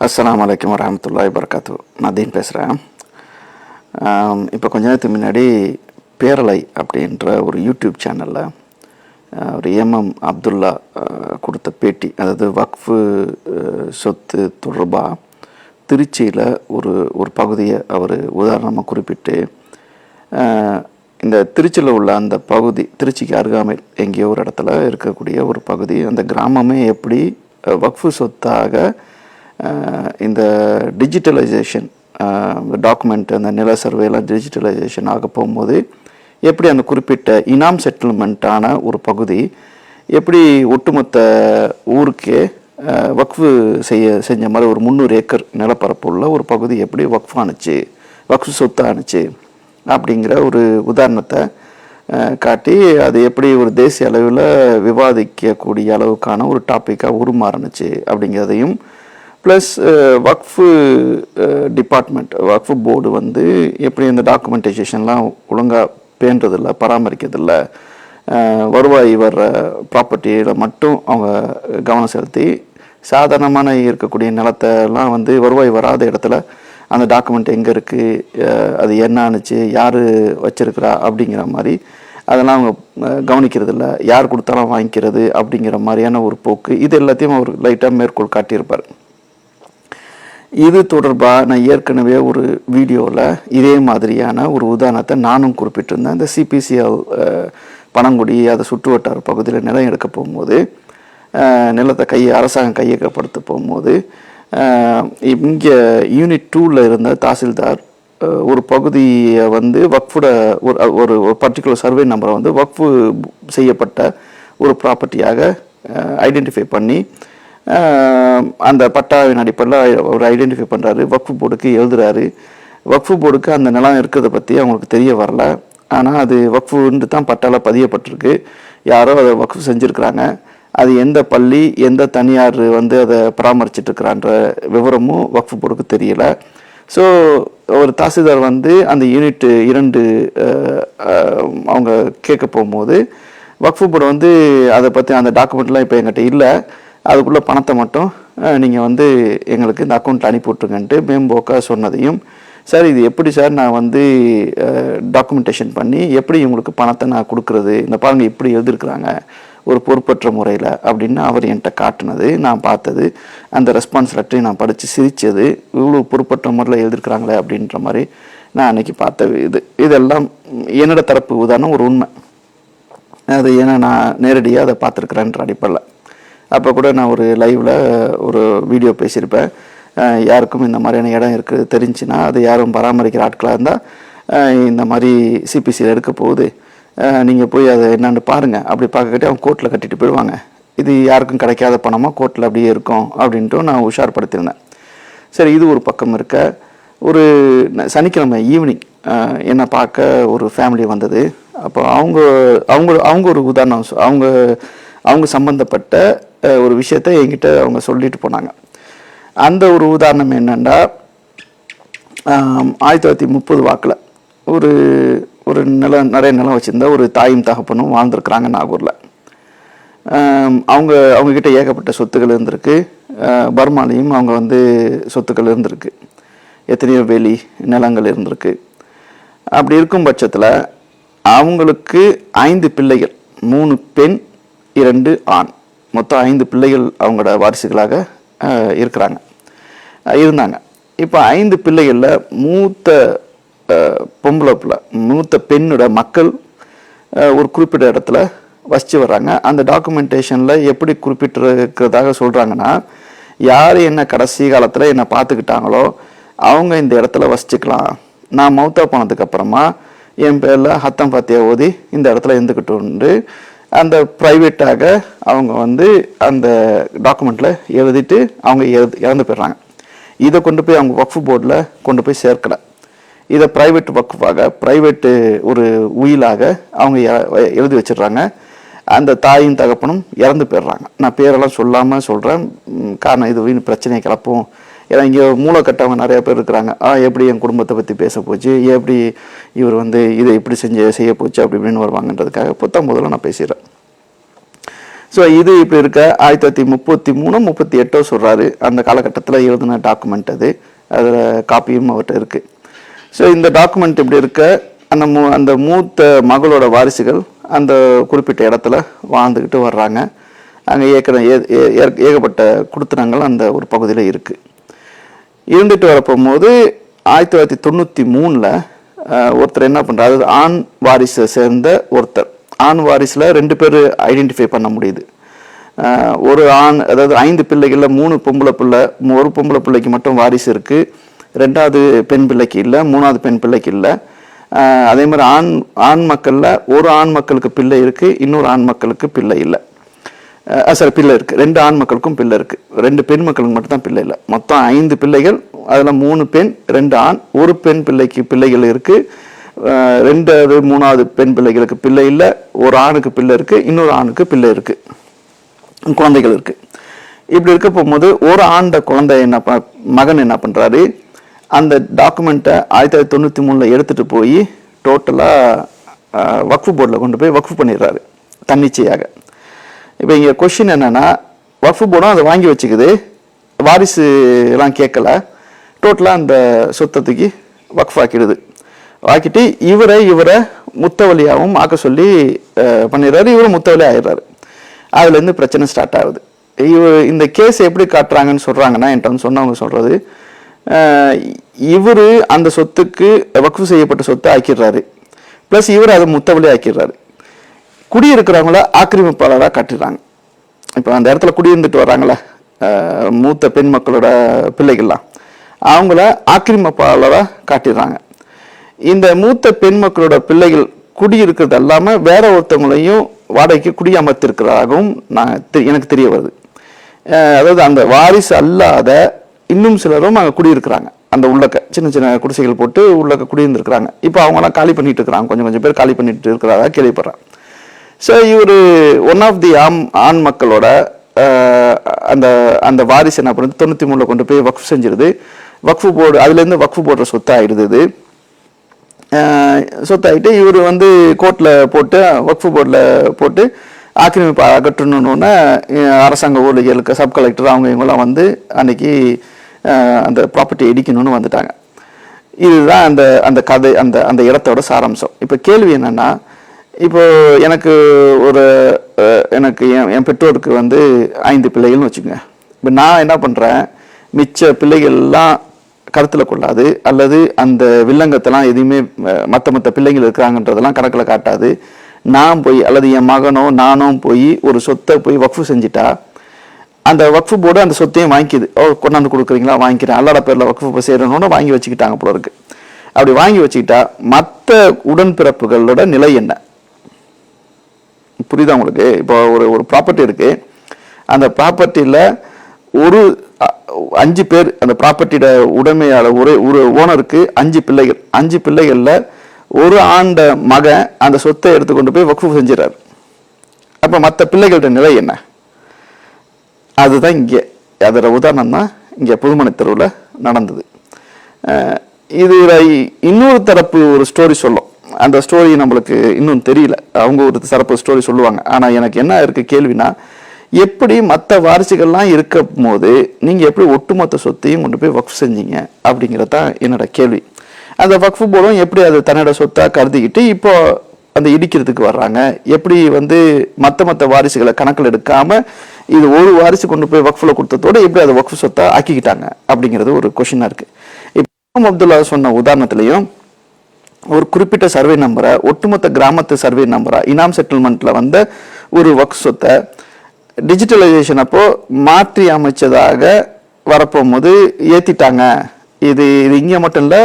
அஸ்லாம் வலைக்கம் வரமத்துல்லாய் வரகாத்து நான் தீன் பேசுகிறேன் இப்போ கொஞ்ச நேரத்துக்கு முன்னாடி பேரலை அப்படின்ற ஒரு யூடியூப் சேனலில் ஒரு எம்எம் அப்துல்லா கொடுத்த பேட்டி அதாவது வக்ஃபு சொத்து தொடர்பாக திருச்சியில் ஒரு ஒரு பகுதியை அவர் உதாரணமாக குறிப்பிட்டு இந்த திருச்சியில் உள்ள அந்த பகுதி திருச்சிக்கு அருகாமையில் எங்கேயோ ஒரு இடத்துல இருக்கக்கூடிய ஒரு பகுதி அந்த கிராமமே எப்படி வக்ஃபு சொத்தாக இந்த டிஜிட்டலைசேஷன் இந்த டாக்குமெண்ட் அந்த நில சர்வேலாம் டிஜிட்டலைசேஷன் ஆக போகும்போது எப்படி அந்த குறிப்பிட்ட இனாம் செட்டில்மெண்ட்டான ஒரு பகுதி எப்படி ஒட்டுமொத்த ஊருக்கே வக்ஃபு செய்ய செஞ்ச மாதிரி ஒரு முந்நூறு ஏக்கர் நிலப்பரப்புள்ள ஒரு பகுதி எப்படி வக்ஃப் ஆணுச்சு வக்ஃபு சொத்து ஆணுச்சு அப்படிங்கிற ஒரு உதாரணத்தை காட்டி அது எப்படி ஒரு தேசிய அளவில் விவாதிக்கக்கூடிய அளவுக்கான ஒரு டாப்பிக்காக உருமாறுனுச்சு அப்படிங்கிறதையும் ப்ளஸ் uh, வக்ஃபு uh, டிபார்ட்மெண்ட் வக்ஃபு போர்டு வந்து எப்படி இந்த டாக்குமெண்டைசேஷன்லாம் ஒழுங்காக பேணுறதில்ல பராமரிக்கிறதில்ல வருவாய் வர்ற ப்ராப்பர்ட்டியில் மட்டும் அவங்க கவனம் செலுத்தி சாதாரணமான இருக்கக்கூடிய நிலத்தெல்லாம் வந்து வருவாய் வராத இடத்துல அந்த டாக்குமெண்ட் எங்கே இருக்குது அது என்ன ஆணுச்சு யார் வச்சிருக்கிறா அப்படிங்கிற மாதிரி அதெல்லாம் அவங்க கவனிக்கிறது கவனிக்கிறதில்ல யார் கொடுத்தாலும் வாங்கிக்கிறது அப்படிங்கிற மாதிரியான ஒரு போக்கு இது எல்லாத்தையும் அவர் லைட்டாக மேற்கோள் காட்டியிருப்பார். இது தொடர்பாக நான் ஏற்கனவே ஒரு வீடியோவில் இதே மாதிரியான ஒரு உதாரணத்தை நானும் குறிப்பிட்டிருந்தேன். இந்த சிபிசிஎல் பணங்குடி அதை சுற்று வட்டார பகுதியில் நிலம் எடுக்க போகும்போது நிலத்தை கையை அரசாங்கம் கையகப்படுத்த போகும்போது இங்கே யூனிட் டூவில் இருந்த தாசில்தார் ஒரு பகுதியை வந்து வக்ஃபுட ஒரு ஒரு பர்டிகுலர் சர்வே நம்பரை வந்து வக்ஃபு செய்யப்பட்ட ஒரு ப்ராப்பர்ட்டியாக ஐடென்டிஃபை பண்ணி அந்த பட்டாவின் அடிப்படையில் அவர் ஐடென்டிஃபை பண்ணுறாரு வக்ஃபு போர்டுக்கு எழுதுறாரு. வக்ஃபு போர்டுக்கு அந்த நிலம் இருக்கிறத பற்றி அவங்களுக்கு தெரிய வரல. ஆனால் அது வக்ஃபுன்ட்டு தான் பட்டாவில் பதியப்பட்டிருக்கு. யாரோ அதை வக்ஃபு செஞ்சுருக்கிறாங்க. அது எந்த பள்ளி எந்த தனியார் வந்து அதை பராமரிச்சிட்ருக்கிறான்ற விவரமும் வக்ஃபு போர்டுக்கு தெரியல. ஸோ ஒரு தாசில்தார் வந்து அந்த யூனிட் இரண்டு அவங்க கேட்க போகும்போது வக்ஃபு போர்டு வந்து அதை பற்றி அந்த டாக்குமெண்ட்லாம் இப்போ எங்கிட்ட இல்லை. அதுக்குள்ளே பணத்தை மட்டும் நீங்கள் வந்து எங்களுக்கு இந்த அக்கௌண்ட்டில் அனுப்பி விட்ருங்கன்ட்டு மேம்போக்காக சொன்னதையும் சார் இது எப்படி சார் நான் வந்து டாக்குமெண்டேஷன் பண்ணி எப்படி உங்களுக்கு பணத்தை நான் கொடுக்குறது? இந்த பாருங்கள் இப்படி எழுதியிருக்கிறாங்க ஒரு பொறுப்பற்ற முறையில் அப்படின்னு அவர் என்கிட்ட காட்டுனது. நான் பார்த்தது அந்த ரெஸ்பான்ஸ் லெட்டரையும் நான் படித்து சிரித்தது இவ்வளோ பொறுப்பற்ற முறையில் எழுதியிருக்கிறாங்களே அப்படின்ற மாதிரி நான் அன்னைக்கு பார்த்த இது. இதெல்லாம் என்னோடய தரப்பு உதாரணம் ஒரு உண்மை. அது ஏன்னா நான் நேரடியாக அதை பார்த்துருக்குறேன்ற அடிப்படையில். அப்போ கூட நான் ஒரு லைவில் ஒரு வீடியோ பேசியிருப்பேன். யாருக்கும் இந்த மாதிரியான இடம் இருக்குது தெரிஞ்சுன்னா அது யாரும் பராமரிக்கிற ஆட்களாக இருந்தால் இந்த மாதிரி சிபிசியில் எடுக்க போகுது. நீங்கள் போய் அதை என்னன்னு பாருங்கள் அப்படி பார்க்கக்கிட்டே அவங்க கோர்ட்டில் கட்டிட்டு போயிடுவாங்க. இது யாருக்கும் கிடைக்காத பணமாக கோர்ட்டில் அப்படியே இருக்கும் அப்படின்ட்டு நான் உஷார்படுத்தியிருந்தேன். சரி இது ஒரு பக்கம் இருக்க. ஒரு சனிக்கிழமை ஈவினிங் என்னை பார்க்க ஒரு ஃபேமிலி வந்தது. அப்போ அவங்க அவங்க அவங்க ஒரு உதாரணம் அவங்க அவங்க சம்மந்தப்பட்ட ஒரு விஷயத்த என்கிட்ட அவங்க சொல்லிட்டு போனாங்க. அந்த ஒரு உதாரணம் என்னென்னா ஆயிரத்தி தொள்ளாயிரத்தி முப்பது வாக்கில் ஒரு ஒரு நிலம் நிறைய நிலம் வச்சுருந்த ஒரு தாயும் தகப்பனும் வாழ்ந்துருக்குறாங்க நாகூரில். அவங்க அவங்கக்கிட்ட ஏகப்பட்ட சொத்துக்கள் இருந்திருக்கு. பர்மாலையும் அவங்க வந்து சொத்துக்கள் இருந்திருக்கு. எத்தனையோ வேலி நிலங்கள் இருந்திருக்கு. அப்படி இருக்கும் பட்சத்தில் அவங்களுக்கு ஐந்து பிள்ளைகள் மூணு பெண் இரண்டு ஆண். மொத்தம் ஐந்து பிள்ளைகள் அவங்களோட வாரிசுகளாக இருக்கிறாங்க. இருந்தாங்க. இப்போ ஐந்து பிள்ளைகளில் மூத்த பொம்பளை பிள்ளை மூத்த பெண்ணோட மக்கள் ஒரு குறிப்பிட்ட இடத்துல வசித்து வர்றாங்க. அந்த டாக்குமெண்டேஷனில் எப்படி குறிப்பிட்டிருக்கிறதாக சொல்கிறாங்கன்னா யார் என்ன கடைசி காலத்தில் என்னை பார்த்துக்கிட்டாங்களோ அவங்க இந்த இடத்துல வசிச்சுக்கலாம். நான் மௌத்தா போனதுக்கப்புறமா என் பேரில் ஹத்தம் பாத்தியா ஓதி இந்த இடத்துல இருந்துக்கிட்டு அந்த ப்ரைவேட்டாக அவங்க வந்து அந்த டாக்குமெண்ட்டில் எழுதிட்டு அவங்க இறந்து இறந்து போயிடுறாங்க. இதை கொண்டு போய் அவங்க வக்ஃபு போர்டில் கொண்டு போய் சேர்க்கல. இதை ப்ரைவேட் வக்ஃபாக ப்ரைவேட்டு ஒரு உயிலாக அவங்க எ- எழுதி வச்சிடுறாங்க. அந்த தாயும் தகப்பனும் இறந்து போயிடுறாங்க. நான் பேரெல்லாம் சொல்லாமல் சொல்கிறேன் காரணம் இது வீண் பிரச்சனையை கிளப்பும். ஏன்னா இங்கே மூளைக்கட்டவங்க நிறைய பேர் இருக்கிறாங்க. ஆ எப்படி என் குடும்பத்தை பற்றி பேச போச்சு? எப்படி இவர் வந்து இதை இப்படி செஞ்சு செய்ய போச்சு அப்படி இப்படின்னு வருவாங்கன்றதுக்காக புத்தம் முதல்ல நான் பேசிடுறேன். ஸோ இது இப்படி இருக்க. ஆயிரத்தி தொள்ளாயிரத்தி முப்பத்தி மூணு முப்பத்தி எட்டோ சொல்கிறாரு அந்த காலகட்டத்தில் எழுதின டாக்குமெண்ட் அது. அதில் காப்பியும் அவர்கிட்ட இருக்குது ஸோ இந்த டாக்குமெண்ட் இப்படி இருக்க. அந்த மூ அந்த மூத்த மகளோட வாரிசுகள் அந்த குறிப்பிட்ட இடத்துல வாழ்ந்துக்கிட்டு வர்றாங்க. அங்கே ஏற்கனவே ஏ- ஏ- ஏ- ஏகப்பட்ட குடுத்தனங்கள் அந்த ஒரு பகுதியில் இருக்குது இருந்துட்டு வரப்போகும்போது ஆயிரத்தி தொள்ளாயிரத்தி தொண்ணூற்றி மூணில் ஒருத்தர் என்ன பண்ணுறாரு அது ஆண் வாரிசை சேர்ந்த ஒருத்தர். ஆண் வாரிசில் ரெண்டு பேர் ஐடென்டிஃபை பண்ண முடியுது. ஒரு ஆண் அதாவது ஐந்து பிள்ளைகளில் மூணு பொம்பளை பிள்ளை ஒரு பொம்பளை பிள்ளைக்கு மட்டும் வாரிசு இருக்குது ரெண்டாவது பெண் பிள்ளைக்கு இல்லை மூணாவது பெண் பிள்ளைக்கு இல்லை. அதே மாதிரி ஆண் ஆண் மக்களில் ஒரு ஆண் மக்களுக்கு பிள்ளை இருக்குது இன்னொரு ஆண் மக்களுக்கு பிள்ளை இல்லை. சாரி பிள்ளை இருக்குது ரெண்டு ஆண் மக்களுக்கும் பிள்ளை இருக்குது ரெண்டு பெண் மக்களுக்கு மட்டும்தான் பிள்ளை இல்லை. மொத்தம் ஐந்து பிள்ளைகள் அதில் மூணு பெண் ரெண்டு ஆண். ஒரு பெண் பிள்ளைக்கு பிள்ளைகள் இருக்குது ரெண்டாவது மூணாவது பெண் பிள்ளைகளுக்கு பிள்ளை இல்லை. ஒரு ஆணுக்கு பிள்ளை இருக்குது இன்னொரு ஆணுக்கு பிள்ளை இருக்குது குழந்தைகள் இருக்குது இப்படி இருக்க போகும்போது ஒரு ஆண்ட குழந்தை என்ன ப- மகன் என்ன பண்ணுறாரு அந்த டாக்குமெண்ட்டை ஆயிரத்தி தொள்ளாயிரத்தி தொண்ணூற்றி மூணில் எடுத்துகிட்டு போய் டோட்டலாக வக்ஃபு போர்டில் கொண்டு போய் வக்ஃபு பண்ணிடுறாரு தன்னிச்சையாக. இப்போ இங்கே கொஷின் என்னென்னா வக்ஃபு போர்டும் அதை வாங்கி வச்சுக்குது. வாரிசு எல்லாம் கேட்கல டோட்டலாக அந்த சொத்தத்துக்கு தூக்கி வக்ஃப் ஆக்கிடுது ஆக்கிட்டு இவரை இவரை முத்தவழியாகவும் ஆக்க சொல்லி பண்ணிடுறாரு. இவரும் முத்தவழி ஆயிடுறாரு. அதுலேருந்து பிரச்சனை ஸ்டார்ட் ஆகுது. இவர் இந்த கேஸ் எப்படி காட்டுறாங்கன்னு சொல்கிறாங்கன்னா என்கிட்ட வந்து சொன்னவங்க சொல்கிறது இவர் அந்த சொத்துக்கு வக்ஃபு செய்யப்பட்ட சொத்தை ஆக்கிடுறாரு. ப்ளஸ் இவர் அதை முத்தவழி ஆக்கிடுறாரு. குடியிருக்கிறவங்கள ஆக்கிரமிப்பாளராக காட்டிடுறாங்க இப்போ அந்த இடத்துல குடியிருந்துட்டு வராங்களே மூத்த பெண் மக்களோட பிள்ளைகள்லாம். அவங்கள ஆக்கிரமிப்பாளராக காட்டிடுறாங்க. இந்த மூத்த பெண் மக்களோட பிள்ளைகள் குடியிருக்கிறது அல்லாமல் வேற ஒருத்தவங்களையும் வாடகைக்கு குடியமர்த்திருக்கிறதாகவும் நான் தெ- எனக்கு தெரிய வருது. அதாவது அந்த வாரிசு அல்லாத இன்னும் சிலரும் அங்கே குடியிருக்கிறாங்க. அந்த உள்ளக்க சின்ன சின்ன குடிசைகள் போட்டு உள்ளக்க குடியிருந்திருக்கிறாங்க. இப்போ அவங்களாம் காலி பண்ணிட்டு இருக்கிறாங்க. கொஞ்சம் கொஞ்சம் பேர் காலி பண்ணிட்டு இருக்கிறதா கேள்விப்படுறேன். ஸோ இவர் ஒன் ஆஃப் தி ஆம் ஆண் மக்களோட அந்த அந்த வாரிசு என்ன பண்ணுறது தொண்ணூற்றி மூணில் கொண்டு போய் வக்ஃப் செஞ்சிருது. வக்ஃபு போர்டு அதுலேருந்து வக்ஃபு போடுற சொத்தாயிடுது இது. சொத்தாயிட்டு இவர் வந்து கோர்ட்டில் போட்டு வக்ஃபு போர்டில் போட்டு ஆக்கிரமிப்பு அகற்றணுன்னு அரசாங்க ஊழியர்களுக்கு சப் கலெக்டர் அவங்க இவங்கெல்லாம் வந்து அன்னைக்கு அந்த ப்ராப்பர்ட்டி இடிக்கணும்னு வந்துட்டாங்க. இதுதான் அந்த அந்த கதை அந்த அந்த இடத்தோட சாராம்சம். இப்போ கேள்வி என்னென்னா இப்போ எனக்கு ஒரு எனக்கு என் என் பெற்றோருக்கு வந்து ஐந்து பிள்ளைகள்னு வச்சுக்கோங்க. இப்போ நான் என்ன பண்ணுறேன் மிச்ச பிள்ளைகள்லாம் கருத்தில் கொள்ளாது அல்லது அந்த வில்லங்கத்தெல்லாம் எதையுமே மற்ற மற்ற பிள்ளைகள் இருக்கிறாங்கன்றதெல்லாம் கணக்கில் காட்டாது. நான் போய் அல்லது என் மகனோ நானும் போய் ஒரு சொத்தை போய் வக்ஃபு செஞ்சுட்டா அந்த வக்ஃபு போர்டு அந்த சொத்தையும் வாங்கிக்குது. ஓ கொண்டாந்து கொடுக்குறீங்களா? வாங்கிக்கிறேன். அல்லாட பேரில் வக்ஃபு செய்கிறனோன்னு வாங்கி வச்சுக்கிட்டாங்க போல இருக்குது அப்படி வாங்கி வச்சுக்கிட்டா மற்ற உடன்பிறப்புகளோட நிலை என்ன? புரியுதா உங்களுக்கு? இப்போ ஒரு ஒரு ப்ராப்பர்ட்டி இருக்குது அந்த ப்ராப்பர்ட்டியில் ஒரு அ- அஞ்சு பேர் அந்த ப்ராப்பர்ட்டியோட உடைமையாளர் ஒரு ஒரு ஓனருக்கு அஞ்சு பிள்ளைகள். அஞ்சு பிள்ளைகளில் ஒரு ஆண்ட மகன் அந்த சொத்தை எடுத்துக்கொண்டு போய் வக்ஃபு செஞ்சிடறாரு. அப்போ மற்ற பிள்ளைகளோட நிலை என்ன? அதுதான் இங்கே. அதோட உதாரணம் தான் இங்கே புதுமனை தெருவில் நடந்தது. இதில் இன்னொரு தரப்பு ஒரு ஸ்டோரி சொல்லும். அந்த ஸ்டோரி நம்மளுக்கு இன்னும் தெரியல. அவங்க ஒரு சிறப்பு ஸ்டோரி சொல்லுவாங்க. ஆனால் எனக்கு என்ன இருக்குது கேள்வினா எப்படி மற்ற வாரிசுகள்லாம் இருக்கும் போது நீங்கள் எப்படி ஒட்டுமொத்த சொத்தையும் கொண்டு போய் வக்ஃப் செஞ்சீங்க அப்படிங்கிறது தான் என்னோட கேள்வி. அந்த வக்ஃபு போர்டும் எப்படி அது தன்னோட சொத்தாக கருதிக்கிட்டு இப்போ அந்த இடிக்கிறதுக்கு வர்றாங்க. எப்படி வந்து மற்ற மற்ற வாரிசுகளை கணக்கில் எடுக்காமல் இது ஒரு வாரிசு கொண்டு போய் வக்ஃபில் கொடுத்ததோட எப்படி அதை வக்ஃப் சொத்தாக ஆக்கிக்கிட்டாங்க அப்படிங்கிறது ஒரு கொஷினாக இருக்குது இப்போ அப்துல்லா சொன்ன உதாரணத்துலையும் ஒரு குறிப்பிட்ட சர்வே நம்பரை ஒட்டுமொத்த கிராமத்து சர்வே நம்பரா இனாம் செட்டில்மெண்ட்டில் வந்த ஒரு ஒர்க் சொத்தை டிஜிட்டலைசேஷன் அப்போது மாற்றி அமைச்சதாக வரப்போகும்போது ஏற்றிட்டாங்க இது இது இங்கே மட்டும் இல்லை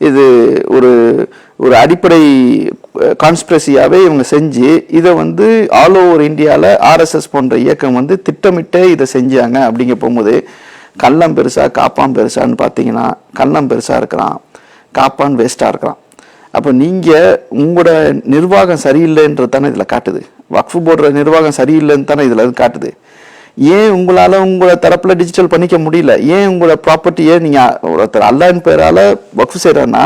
இது ஒரு ஒரு அடிப்படை கான்ஸ்பிரசியாகவே இவங்க செஞ்சு இதை வந்து ஆல் ஓவர் இந்தியாவில் ஆர்எஸ்எஸ் போன்ற இயக்கம் வந்து திட்டமிட்டே இதை செஞ்சாங்க. அப்படிங்க போகும்போது கள்ளம் பெருசா காப்பான் பெருசான்னு பார்த்தீங்கன்னா கள்ளம் பெருசாக இருக்கிறான் காப்பான் வேஸ்ட்டாக இருக்கிறான் அப்போ நீங்கள் உங்களோட நிர்வாகம் சரியில்லைன்றது தானே இதில் காட்டுது. வக்ஃபு போடுற நிர்வாகம் சரியில்லைன்னு தானே இதில் காட்டுது. ஏன் உங்களால் உங்களோட தரப்பில் டிஜிட்டல் பண்ணிக்க முடியல? ஏன் உங்களோட ப்ராப்பர்ட்டியை நீங்கள் ஒருத்தர் அல்லாஹ்வின் பேரால் வக்ஃபு செய்கிறன்னா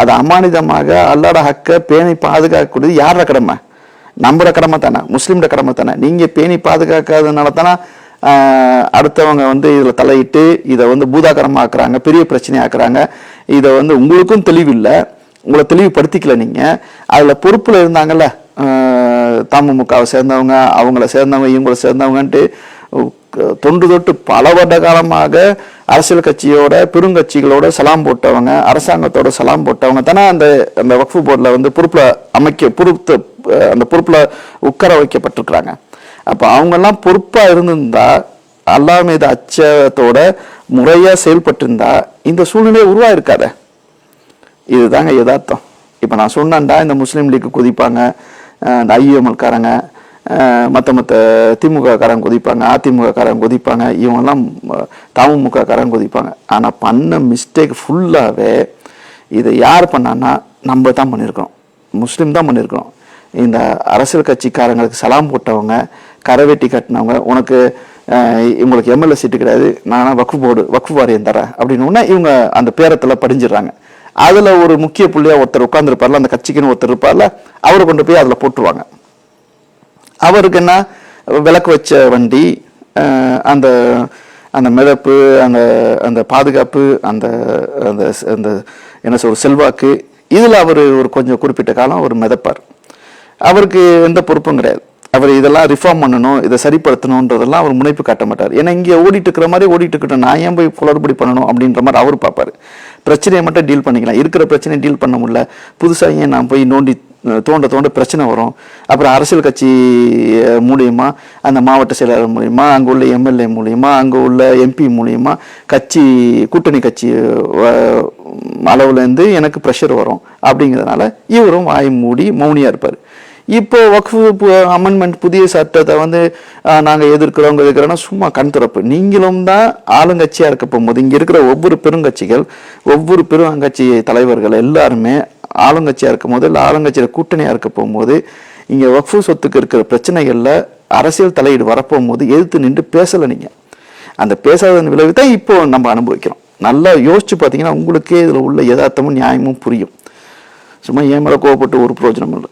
அது அமானிதமாக அல்லாட ஹக்கை பேணி பாதுகாக்கக்கூடியது யாரோட கடமை? நம்மளோட கடமை தானே முஸ்லீமோட கடமை தானே. நீங்கள் பேணி பாதுகாக்காதனால தானே அடுத்தவங்க வந்து இதில் தலையிட்டு இதை வந்து பூதாகரமாக்குறாங்க பெரிய பிரச்சனையாக்குறாங்க. இதை வந்து உங்களுக்கும் தெளிவில்லை. உங்களை தெளிவுபடுத்திக்கல நீங்கள் அதில் பொறுப்பில் இருந்தாங்கல்ல ஆஹ், தமுமுகவை சேர்ந்தவங்க அவங்கள சேர்ந்தவங்க இவங்கள சேர்ந்தவங்கன்ட்டு தொன்று தொட்டு பல வருட காலமாக அரசியல் கட்சியோட பெருங்கட்சிகளோட சலாம் போட்டவங்க அரசாங்கத்தோட சலாம் போட்டவங்க தானே அந்த அந்த வக்ஃபு போர்டில் வந்து பொறுப்பில் அமைக்க பொறுத்து அந்த பொறுப்பில் உட்கார வைக்கப்பட்டிருக்கிறாங்க. அப்போ அவங்கெல்லாம் பொறுப்பாக இருந்திருந்தா அல்லாஹ் மீது அச்சத்தோட முறையாக செயல்பட்டிருந்தா இந்த சூழ்நிலை உருவாயிருக்காதே. இதுதாங்க யதார்த்தம். இப்போ நான் சொன்னேன்டா இந்த முஸ்லீம் லீக் குதிப்பாங்க இந்த ஐஎம்எல்காரங்க மற்ற மற்ற திமுக காரங்க குதிப்பாங்க அதிமுக காரங்க குதிப்பாங்க இவங்கெல்லாம் தமுமுககாரங்க குதிப்பாங்க. ஆனால் பண்ண மிஸ்டேக் ஃபுல்லாகவே இதை யார் பண்ணான்னா நம்ம தான் பண்ணியிருக்கிறோம் முஸ்லீம் தான் பண்ணியிருக்கிறோம் இந்த அரசியல் கட்சிக்காரங்களுக்கு சலாம் போட்டவங்க கரவேட்டி கட்டினவங்க உனக்கு இவங்களுக்கு உங்களுக்கு எம்எல்ஏ சீட்டு கிடையாது நானும் வக்ஃபு போர்டு வக்ஃபு வாரியம் தரேன் அப்படின்னு உடனே இவங்க அந்த பேரத்தில் படிஞ்சிடுறாங்க. அதில் ஒரு முக்கிய புள்ளியாக ஒருத்தர் உட்காந்துருப்பார்ல அந்த கட்சிக்குன்னு ஒருத்தர் இருப்பார்ல அவரை கொண்டு போய் அதில் போட்டுருவாங்க. அவருக்கு என்ன? விளக்கு வச்ச வண்டி அந்த அந்த மிதப்பு அந்த அந்த பாதுகாப்பு அந்த அந்த அந்த என்ன சொல்ற செல்வாக்கு இதில் அவர் ஒரு கொஞ்சம் குறிப்பிட்ட காலம் அவர் மிதப்பார். அவருக்கு எந்த பொறுப்பும் கிடையாது. அவர் இதெல்லாம் ரிஃபார்ம் பண்ணணும் இதை சரிப்படுத்தணுன்றதெல்லாம் அவர் முனைப்பு காட்ட மாட்டார். ஏன்னா இங்கே ஓடிட்டு இருக்கிற மாதிரி ஓடிட்டு இருக்கட்டும் நான் ஏன் போய் குளறுபடி பண்ணணும் அப்படின்ற மாதிரி அவர் பார்ப்பார். பிரச்சனையை மட்டும் டீல் பண்ணிக்கலாம். இருக்கிற பிரச்சனையை டீல் பண்ண முடியல. புதுசாக ஏன் நான் போய் நோண்டி தோண்ட தோண்ட பிரச்சனை வரும்? அப்புறம் அரசியல் கட்சி மூலியமா அந்த மாவட்ட செயலாளர் மூலியமா அங்கே உள்ள எம்எல்ஏ மூலியமா அங்கே உள்ள எம்பி மூலியமா கட்சி கூட்டணி கட்சி அளவுலேருந்து எனக்கு ப்ரெஷர் வரும். அப்படிங்கிறதுனால இவரும் வாய் மூடி மௌனியாக இருப்பார். இப்போ வக்ஃபு அமெண்ட்மெண்ட் புதிய சட்டத்தை வந்து நாங்கள் நாங்க எதிர்க்கிறோம் எதிர்க்கிறோம்னா சும்மா கண் திறப்பு. நீங்களும் தான் ஆளுங்கட்சியாக இருக்க போகும்போது இங்கே இருக்கிற ஒவ்வொரு பெருங்கட்சிகள் ஒவ்வொரு பெருங்கட்சி தலைவர்கள் எல்லாருமே ஆளுங்கட்சியாக இருக்கும் போது இல்லை ஆளுங்கட்சியில் கூட்டணியாக இருக்க போகும்போது இங்கே வக்ஃபு சொத்துக்கு இருக்கிற பிரச்சனைகளில் அரசியல் தலையீடு வரப்போகும்போது எதிர்த்து நின்று பேசலை நீங்கள் அந்த பேசாததன் விளைவு தான் இப்போ நம்ம அனுபவிக்கிறோம். நல்லா யோசிச்சு பார்த்தீங்கன்னா உங்களுக்கே இதில் உள்ள யதார்த்தமும் நியாயமும் புரியும். சும்மா ஏன் மேலே கோவப்பட்டு ஒரு பிரயோஜனம் இல்லை.